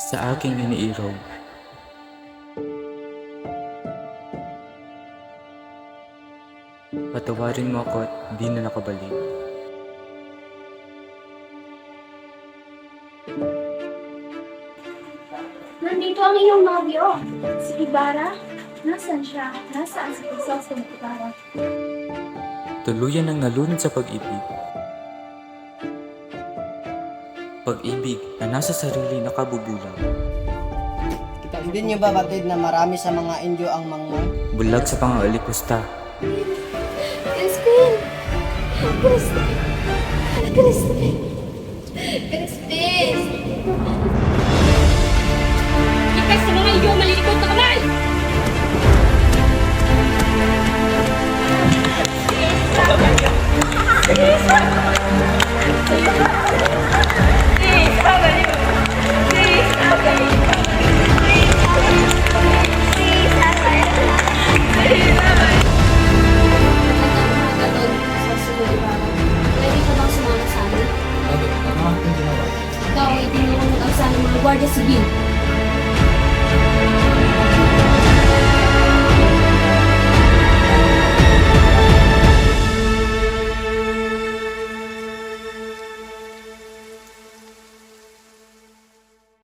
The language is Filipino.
sa aking iniiraw. Patawarin mo ako at hindi na nakabalik. Nandito ang iyong nobyo. Si Ibarra. Nasaan siya? Nasaan si Pagsaw sa Ibarra? Tuluyan ang nalunod sa pag-ibig. Pag-ibig na nasa sarili nakabubulag. Hindi niyo ba batid na marami sa mga Indio ang mangmang? Bulag sa pangalipusta. Crispin! Crispin! Crispin! Crispin! Ikas sa mga iyo malilikot na kamay! Please, Guardia Civil.